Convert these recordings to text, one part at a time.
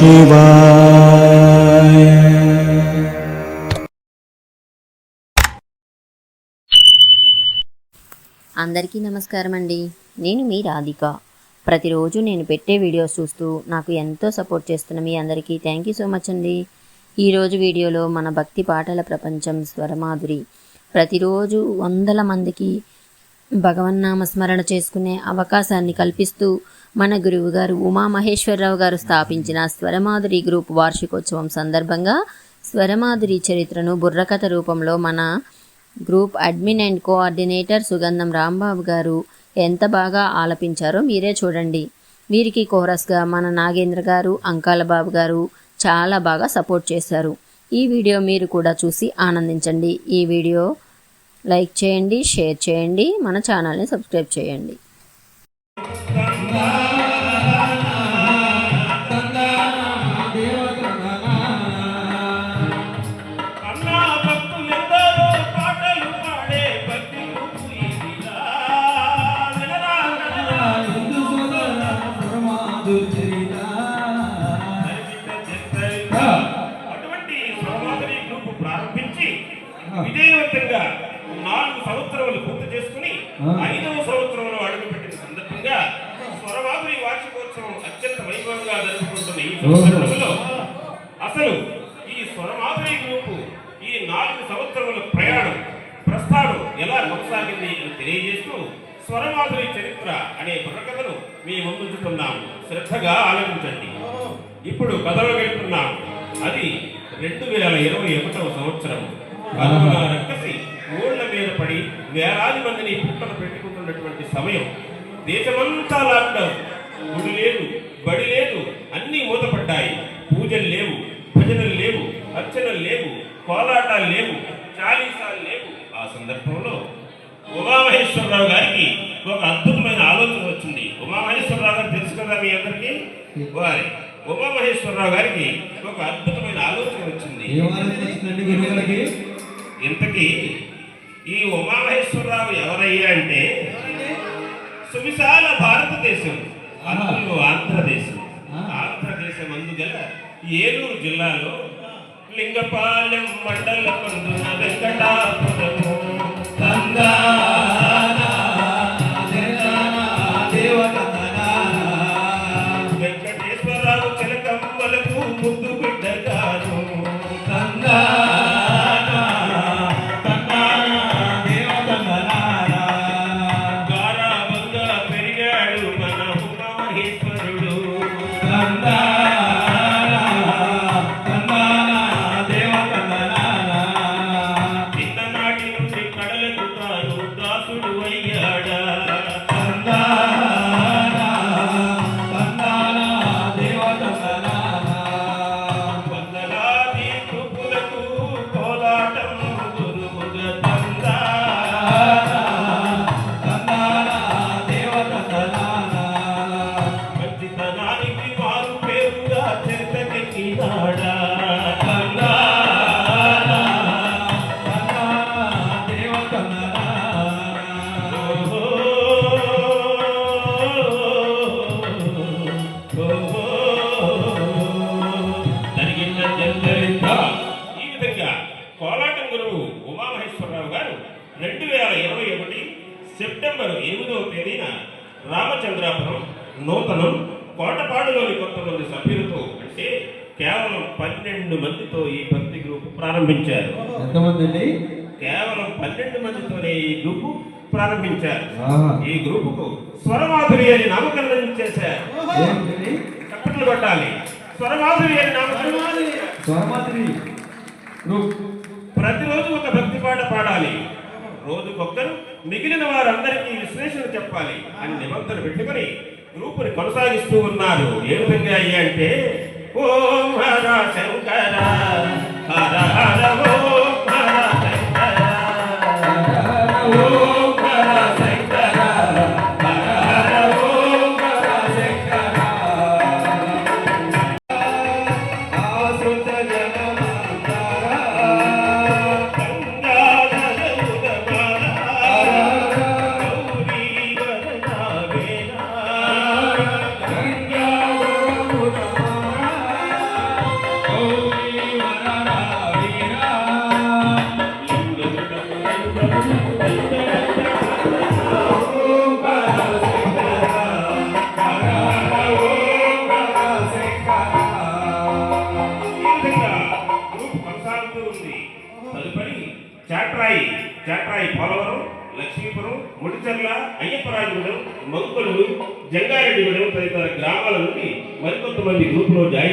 శివాయ అందరికీ నమస్కారం అండి నేను మీ రాధిక. ప్రతిరోజు నేను పెట్టే వీడియోస్ చూస్తూ నాకు ఎంతో సపోర్ట్ చేస్తున్న మీ అందరికీ థ్యాంక్ యూ సో మచ్ అండి. ఈరోజు వీడియోలో మన భక్తి పాటల ప్రపంచం స్వరమాధురి. ప్రతిరోజు వందల మందికి భగవన్నామ స్మరణ చేసుకునే అవకాశాన్ని కల్పిస్తూ మన గురువుగారు ఉమామహేశ్వరరావు గారు స్థాపించిన స్వరమాధురి గ్రూప్ వార్షికోత్సవం సందర్భంగా స్వరమాధురి చరిత్రను బుర్రకథ రూపంలో మన గ్రూప్ అడ్మిన్ అండ్ కోఆర్డినేటర్ సుగంధం రాంబాబు గారు ఎంత బాగా ఆలపించారో మీరే చూడండి. వీరికి కోరస్గా మన నాగేంద్ర గారు అంకాల బాబు గారు చాలా బాగా సపోర్ట్ చేశారు. ఈ వీడియో మీరు కూడా చూసి ఆనందించండి. ఈ వీడియో లైక్ చేయండి షేర్ చేయండి మన ఛానల్ని సబ్స్క్రైబ్ చేయండి. శ్రద్ధగా ఆలోచించండి ఇప్పుడు కథలో వెళ్తున్నాం అది రెండు వేల ఇరవై ఒకటవ సంవత్సరం. కరోనా రక్కసి ఊళ్ళ మీద పడి వేలాది మందిని పుట్టలు పెట్టుకుంటున్నటువంటి సమయం. దేశమంతా లాక్డౌన్. గుడి లేదు బడి లేదు అన్నీ మూతపడ్డాయి. పూజలు లేవు భజనలు లేవు అర్చనలు లేవు కోలాటాలు లేవు చాలీసాలు లేవు. ఆ సందర్భంలో ఉమామహేశ్వరరావు గారికి ఒక అద్భుతమైన ఉమామహేశ్వరరావు గారు తెలుసు కదా మీ అందరికీ? వారి ఉమామహేశ్వరరావు గారికి ఒక అద్భుతమైన ఆలోచన వచ్చింది. ఇంతకీ ఈ ఉమామహేశ్వరరావు ఎవరయ్యా అంటే సువిశాల భారతదేశం అందులో ఆంధ్రదేశం. ఆంధ్రదేశం అందుగల ఏలూరు జిల్లాలో లింగపాలెం మండల వెంకటాపురము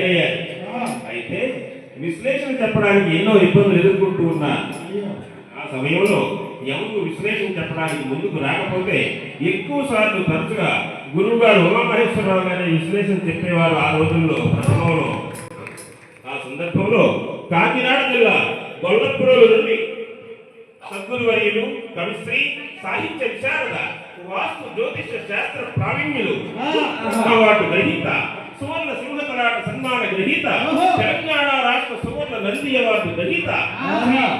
అయ్యారు అయితే విశ్లేషణ చెప్పడానికి ఎన్నో ఇబ్బందులు ఎదుర్కొంటూ ఉన్నారు ఆ సమయంలో ఎవరు విశ్లేషణ చెప్పడానికి ముందుకు రాకపోతే ఎక్కువ సార్లు తరచుగా గురువు గారు ఉమామహేశ్వరరావు గారి విశ్లేషణ చెప్పేవారు ఆ రోజుల్లో ప్రథమంలో. ఆ సందర్భంలో కాకినాడ జిల్లా గొల్లపురం నుండి సద్గురువర్యులు కవిశ్రీ సాహిత్య విశారద వాస్తు జ్యోతిష శాస్త్ర ప్రావీణ్యులు అవార్డు గ్రహీత సువర్ణ సింహతలాట సన్మాన గ్రహీత తెలంగాణ రాష్ట్ర సువర్ణ నంది అవార్డు గ్రహీత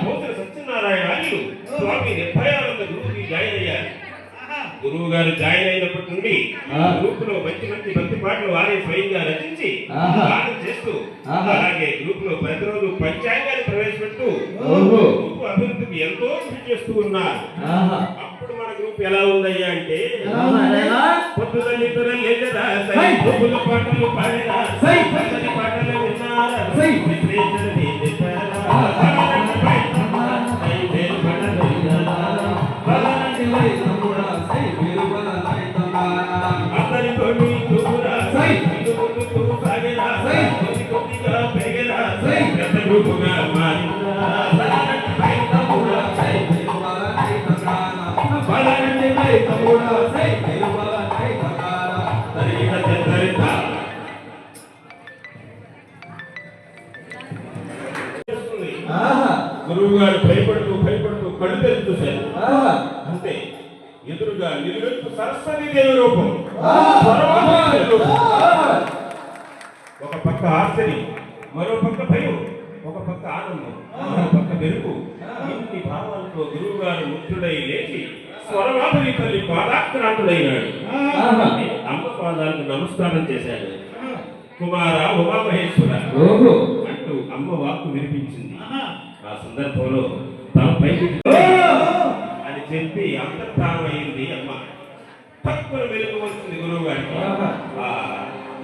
పోతన సత్యనారాయణ ఆర్యులు స్వామి నిర్భయానంద గురువుకి జాయిన్ అయ్యారు. గురువు గారు జాయిన్ అయినప్పటి నుండి. గ్రూప్లో మంచి మంచి భక్తి పాటలు వారే స్వయంగా రచించి. గానం చేస్తూ. అలాగే గ్రూప్లో ప్రతిరోజు పంచాంగాన్ని ప్రవేశపెడుతూ గ్రూప్ అభివృద్ధికి ఎంతో కృషి చేస్తూ ఉన్నారు. అప్పుడు మన గ్రూప్ ఎలా ఉందయ్యా అంటే ఎలా? పొద్దుదల్లి తొరలేదరా, సై పాటలు పాడేరా, సై. పచ్చని పాటలు విన్నారా, సై. గారు ముక్తుడై లేచి స్వరమాధురి తల్లి పాదాక్రాంతుడైనాడు. అమ్మ పాదాలకు నమస్కారం చేశాడు. కుమార ఉమామహేశ్వర అంటూ అమ్మ వాక్కు వినిపించింది. ఆ సందర్భంలో తన పైకి అని చెప్పి అంతర్ధానమైంది అమ్మ. తక్కువ వెలుగు వచ్చింది గురువు గారికి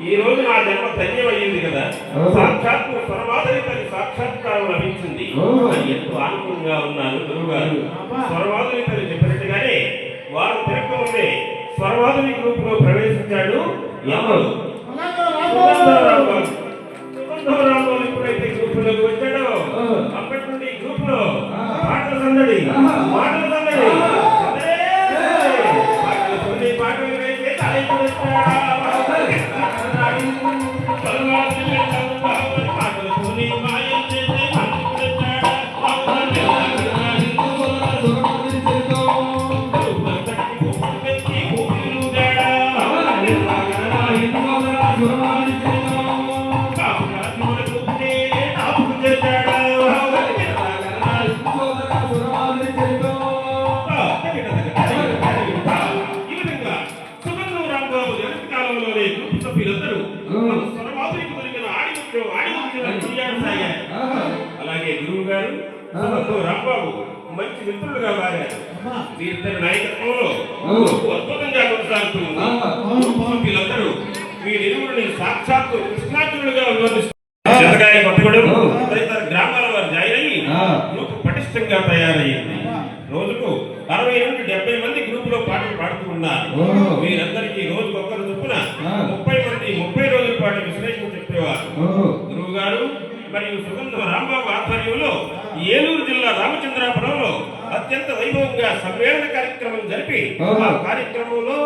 ఈ రోజు నా జన్మ ధన్యమైంది కదా ఓహో. సాక్షాత్తు స్వరమాధురి తల్లి సాక్షాత్కారం లభించింది ఎంతో ఆనందంగా ఉన్నారు గురువు గారు స్వరమాధురి తల్లి చెప్పినట్టుగానే వారు తిరగకముందే స్వరమాధురి గ్రూప్లో ప్రవేశించాడు ఎవరు ఎప్పుడైతే గ్రూప్లోకి వచ్చాడో. అప్పటి నుండి గ్రూప్లో. పాటల సందడి. మాటల సందడి. పాటలు కొన్ని పాటలు రాంబాబు ఆధ్వర్యంలో ఏలూరు జిల్లా రామచంద్రాపురంలో అత్యంత వైభవంగా సమ్మేళన కార్యక్రమం జరిపి. ఆ కార్యక్రమంలో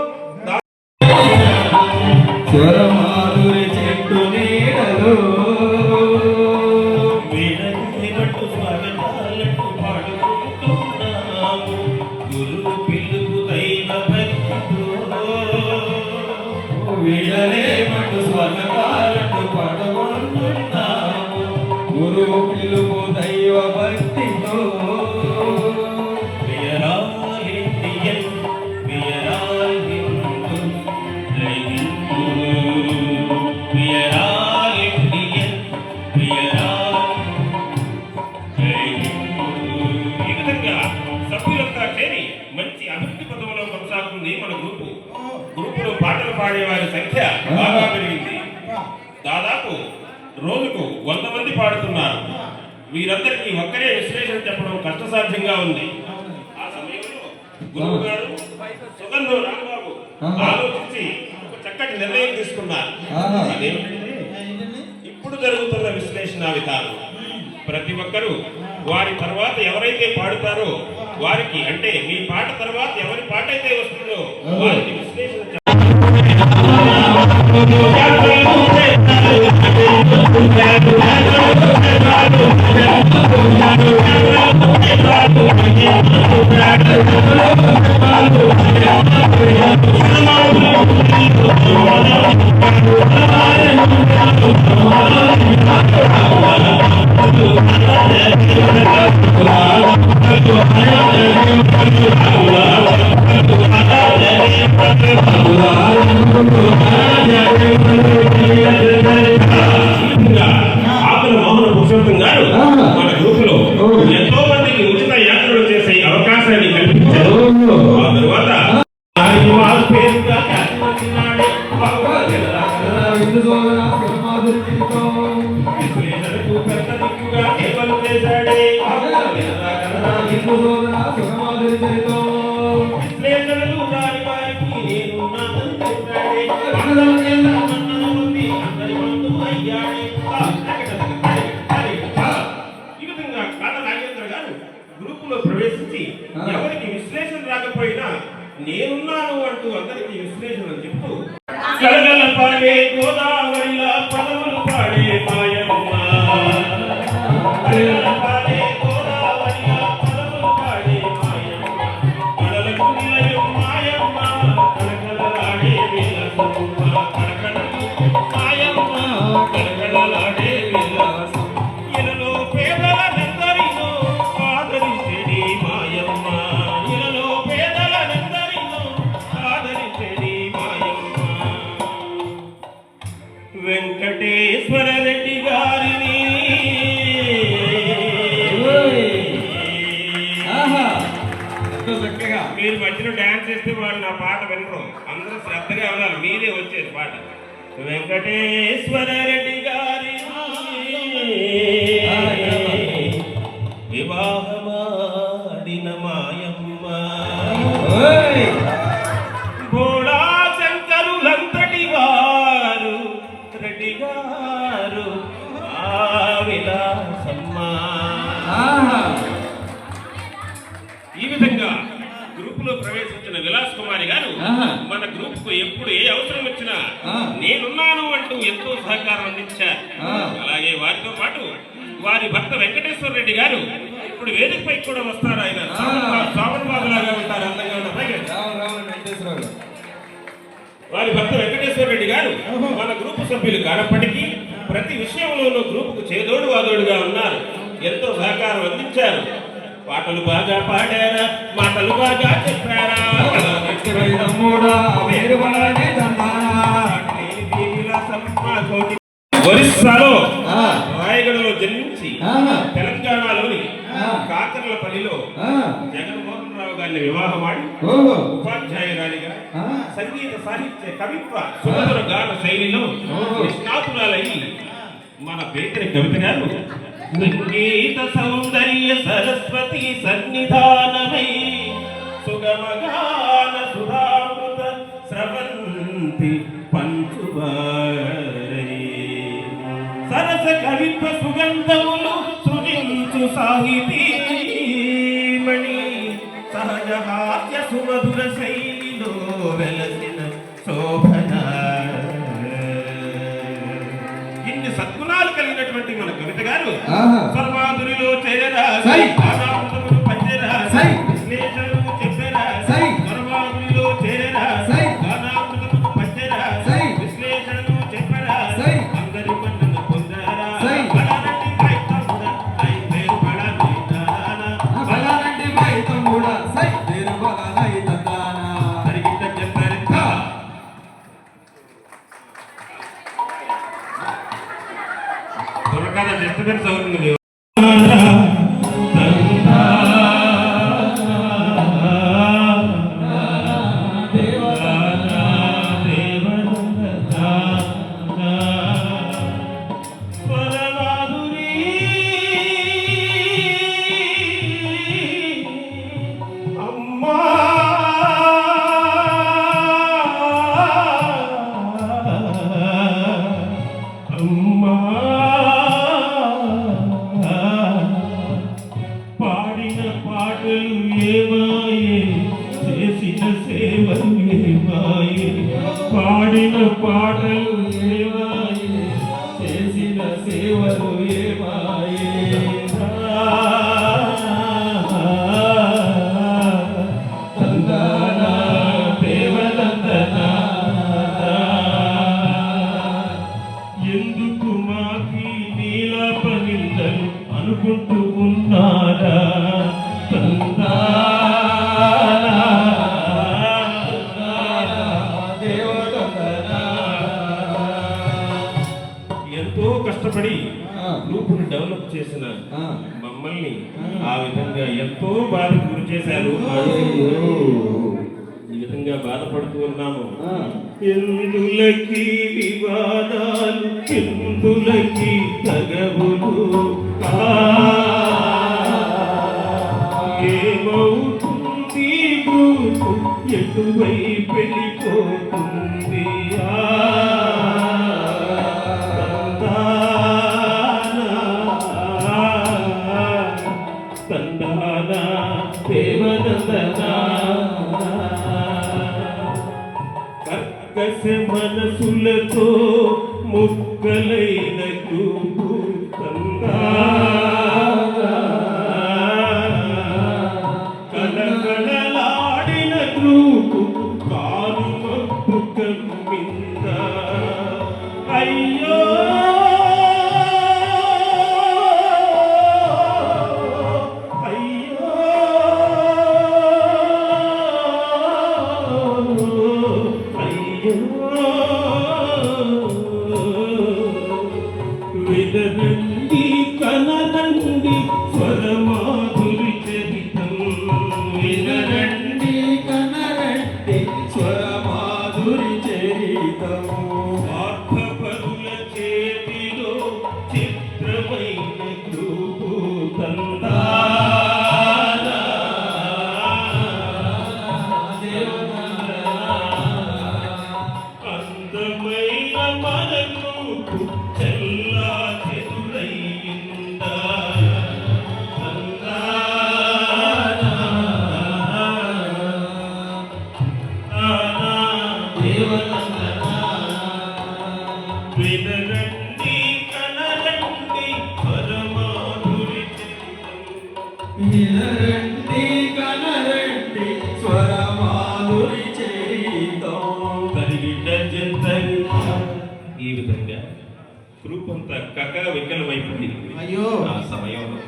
దృక్పథంలో కొనసాగుతుంది మన గ్రూపు. లో పాటలు పాడేవారి సంఖ్య బాగా పెరిగింది. దాదాపు రోజుకు వంద మంది పాడుతున్నారు. వీరందరికీ ఒక్కరే విశ్లేషణ చెప్పడం కష్టసాధ్యంగా ఉంది. ఆ సమయంలో గురువు గారు ఆలోచించి ఒక చక్కటి నిర్ణయం తీసుకున్నారు. ఇప్పుడు జరుగుతున్న విశ్లేషణ విధానం. ప్రతి ఒక్కరూ వారి తర్వాత ఎవరైతే పాడుతారో వారికి అంటే మీ పాట తర్వాత ఎవరి పాట అయితే వస్తుందో వారికి విశ్లేషణ Thank you. వెంకటే గారు ఇప్పుడు వేదికపై కూడా వస్తారు ఆయన? సావన్ లాగా ఉంటారు అందంగా వారి భర్త వెంకటేశ్వర రెడ్డి గారు మన గ్రూపు సభ్యులు కానప్పటికీ ప్రతి విషయంలోనూ గ్రూపుకు చేదోడు వాదోడుగా ఉన్నారు. ఎంతో సహకారం అందించారు. పాటలు బాగా పాడారా? మాటలు బాగా చెప్పారా? ఒరిస్సాలో ಮಕ್ಕಳಲ್ಲಿ ವಿವಾಹ ಮಾಡಿ ಉಪಾಧ್ಯಾಯರಾಲಿಗ ಸಂಗೀತ ಸಾಹಿತ್ಯ ಕವಿತ್ವ నిష్ణాతురాలయ్యి మన బేకరి కవిత గారు. సంగీత సౌందర్య సరస్వతి సన్నిధానమై సుగమగాన సుధామృత స్రవంతి పంచువారై. సరస కవిత్వ సుగంధములు సృజించు సాహితీ సుమధుర శైలిలో వెలసిన శోభన. ఇన్ని సద్గుణాలు కలిగినటువంటి మన కవిత గారు సర్వాధునిలో చేరా పాడిన గ్రూపు ఎటువై వెళ్ళిపోతుంది ఆ, దేవనందనా. కర్కశ మనసులతో ముక్కలైన స్వరమాధురి గ్రూప్ అంతా కక్క వికలమైపోయింది అయ్యో ఆ సమయంలో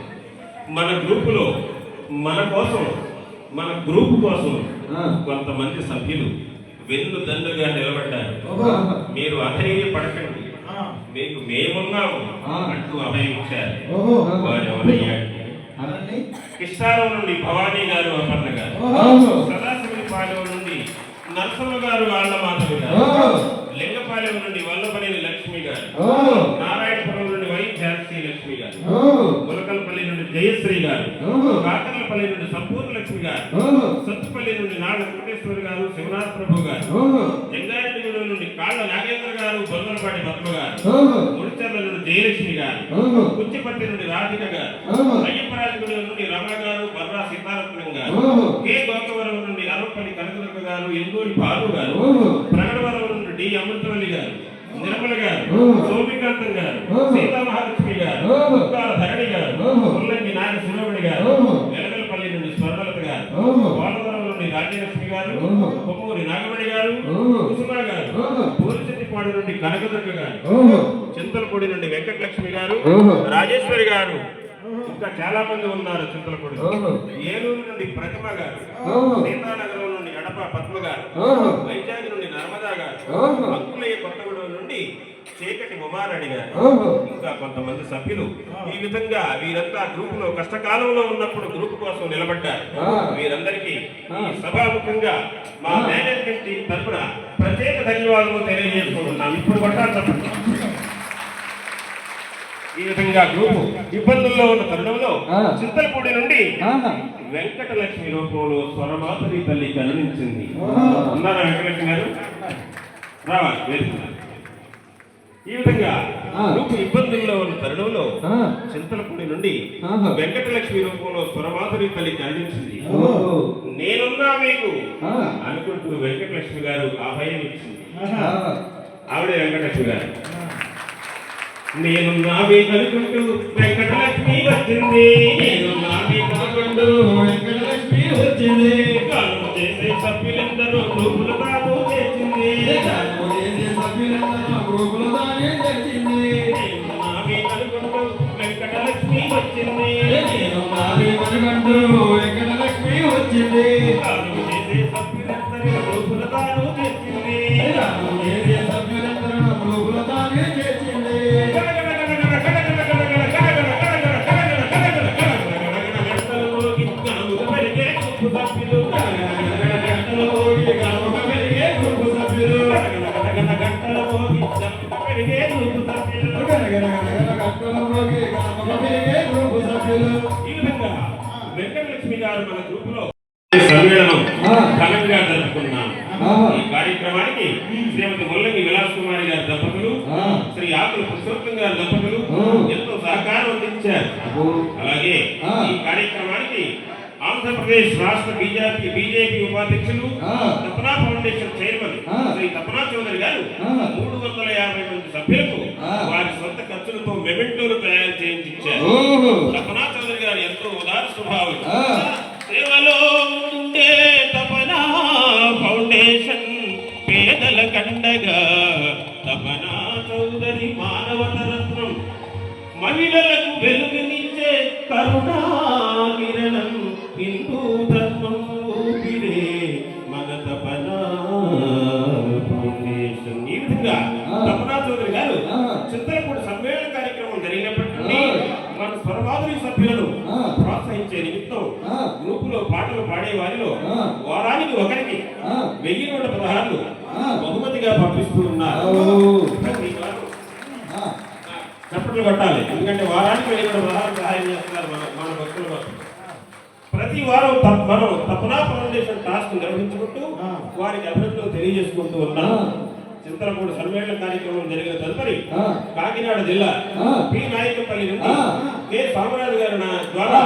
మన గ్రూపులో మన కోసం మన గ్రూప్ కోసం. కొంతమంది సభ్యులు వెన్ను దండుగా నిలబడ్డారు. మీరు అధైర్య పడకండి మీకు మేమున్నాము. అంటూ అభయం ఇచ్చారు ఓహో. వారు కృష్ణారావు నుండి భవానీ గారు అపర్ణ గారు ఓహో. సదాశివపాలెం నుండి నరసింహ గారు వాళ్ళ మాధవి. గారు లింగపాలెం నుండి వల్లభనేని లక్ష్మి గారు. నారాయణపురం నుండి వై ఝాన్సీ లక్ష్మి గారు. ములకల్పల్లి నుండి జయశ్రీ గారు ఓహో. కాకర్లపల్లి నుండి సంపూర్ణ లక్ష్మి గారు. సత్తుపల్లి నుండి నాగ వెంకటేశ్వర గారు శివనాథ్ ప్రభు గారు ఓహో. జంగారెడ్డిగూడెం నుండి కాళ్ళ నాగేంద్ర గారు బొమ్మలపాటి పద్మ గారు. ముడిచర్ల నుండి జయలక్ష్మి గారు. కుచ్చిపట్టి నుండి రాధిక గారు. అయ్యప్పరాజగూడెం నుండి రమణ గారు బర్రా సీతారత్నం గారు. కే గోకవరం నుండి అరవపల్లి కనకదుర్గ గారు ఎల్లూరి పాలు గారు. ప్రగడవరం డి అమృతవల్లి గారు నిర్మల గారు. సోమికాంతం గారు. సీతా మహాలక్ష్మి గారు. ఉప్పాల ధరణి గారు. ముల్లంగి నాగ సురవణి గారు. వెలగలపల్లి నుండి స్వర్ణలత గారు. పోలవరం నుండి రాజ్యలక్ష్మి గారు. కొమ్మూరి నాగమణి గారు. కుసుమ గారు. పూరిచెట్టిపాడు నుండి కనకదుర్గ గారు. చింతలపూడి నుండి వెంకటలక్ష్మి గారు. రాజేశ్వరి గారు ఇంకా చాలా మంది ఉన్నారు చింతలపూడి. ఏలూరు నుండి ప్రతిమ గారు. సీతానగరం నుండి ఎడప పద్మ గారు. వైజాగ్ నుండి నర్మదా గారు ఓహో. అంకులయ్య కొత్తగూడెం నుండి చీకటి ఉమారాణి గారు. ఇంకా కొంతమంది సభ్యులు ఈ విధంగా వీరంతా గ్రూప్లో కష్టకాలంలో ఉన్నప్పుడు గ్రూప్ కోసం నిలబడ్డారు. వీరందరికీ సభాముఖంగా మా. మేనేజ్మెంట్ టీం తరఫున ప్రత్యేక ధన్యవాదాలు తెలియజేసుకుంటున్నాం ఇప్పుడు కొట్టాలి ఈ విధంగా గ్రూపు ఇబ్బందుల్లో ఉన్న తరుణంలో. చింతలపూడి నుండి. వెంకటలక్ష్మి రూపంలో స్వరమాధురి తల్లి కరుణించింది. ఉన్నారా వెంకటలక్ష్మి గారు రావాలి ఈ విధంగా. గ్రూపు ఇబ్బందుల్లో ఉన్న తరుణంలో. చింతలపూడి నుండి. వెంకటలక్ష్మి రూపంలో స్వరమాధురి తల్లి కనిపించింది. నేనున్నా మీకు. అనుకుంటూ వెంకటలక్ష్మి గారు అభయం ఇచ్చింది. ఆవిడే వెంకటలక్ష్మి గారు నేను నావి కనుకుంటూ వెంకటలక్ష్మి వచ్చింది నేను నావి కనుకుంటూ వెంకటలక్ష్మి వచ్చింది చేసే సభ్యులందరూ గ్రూపులు తాను చేసింది. గానము చేసే సభ్యులందరూ గ్రూపులో దాని నావి వెంకటలక్ష్మి వచ్చింది మనకంటూ వెంకటలక్ష్మి వచ్చింది. తపనా చౌదరి మానవత రత్నం మహిళలకు వెలుగునిచ్చే కరుణా కొట్టాలి ఎందుకంటే వారానికి నూట పదహారు సహాయం చేస్తున్నారు మన మన భక్తుల కోసం ప్రతి వారం మనం తపనా ఫౌండేషన్ టాస్క్ నిర్వహించుకుంటూ. వారికి అభినందనలు తెలియజేసుకుంటూ ఉన్నాం. చింతలపూడి సమ్మేళన కార్యక్రమం జరిగిన తదుపరి. కాకినాడ జిల్లా. పి నాయకపల్లి నుండి. కె సామరాజు గారి ద్వారా.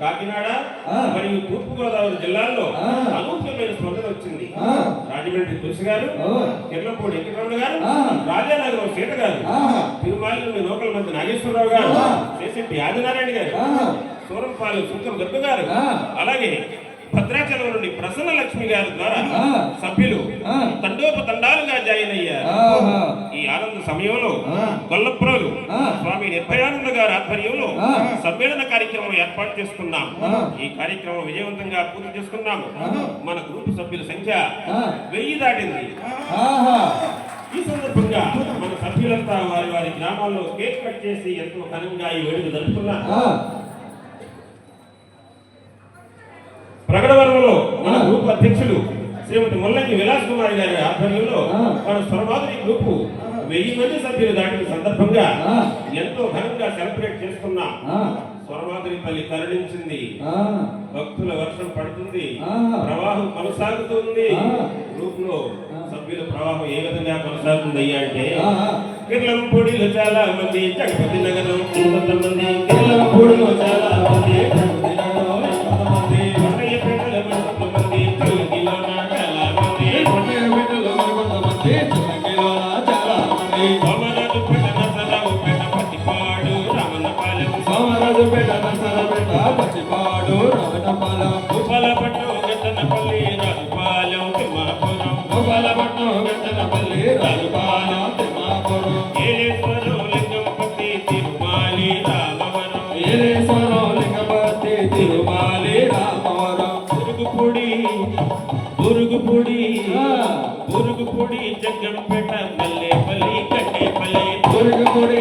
కాకినాడ. మరియు తూర్పు గోదావరి జిల్లాల్లో ఆ. అనూహ్యమైన స్పందన వచ్చింది ఆ. రాజమండ్రి తులసి గారు ఓ. కిర్లపూడి వెంకటరమణ గారు. రాజానగరం సీత గారు. తిరుమాలి నూకల మంది నాగేశ్వరరావు గారు ఆ. చేసెట్టి ఆదినారాయణ గారు. సూరంపాలు సుంకం దుర్గ గారు. అలాగే భద్రాచలం నుండి ప్రసన్న లక్ష్మి గారి ద్వారా. సభ్యులు. తండోపతండాలుగా జాయిన్ అయ్యారు సమయంలో. గొల్లప్రోలు. స్వామి నిర్భయానంద గారి ఆధ్వర్యంలో. సమ్మేళన కార్యక్రమం ఏర్పాటు చేసుకున్నాం. ఈ కార్యక్రమం విజయవంతంగా పూర్తి చేసుకున్నాము. మన గ్రూపు సభ్యుల సంఖ్య. వెయ్యి దాటింది. ఈ సందర్భంగా మన సభ్యులంతా వారి వారి గ్రామాల్లో కేక్ కట్ చేసి ఎంతో ఘనంగా ఈ వేడుక జరుపుకున్నారు ఆ. ప్రకటవరంలో మన. గ్రూప్ అధ్యక్షులు శ్రీమతి ముల్లంగి విలాస్ కుమారి గారి ఆధ్వర్యంలో. మన స్వరమాధురి గ్రూపు వెయ్యి మంది సభ్యులు దాటిన సందర్భంగా. ఎంతో ఘనంగా సెలబ్రేట్ తల్లి కరుణించింది ఆ. భక్తుల వర్షం పడుతుంది. ప్రవాహం కొనసాగుతుంది. గ్రూప్లో సభ్యుల ప్రవాహం ఏ విధంగా కొనసాగుతుంది అయ్యా అంటే. కిర్లం పొడిలో చాలా మంది జగపతి నగరం కొంతమంది కిర్లంపూడిలో చాలా మంది, கொஞ்சம் பெட்ட மல்லே பள்ளி கட்டே பள்ளி ஒரு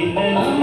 Amen.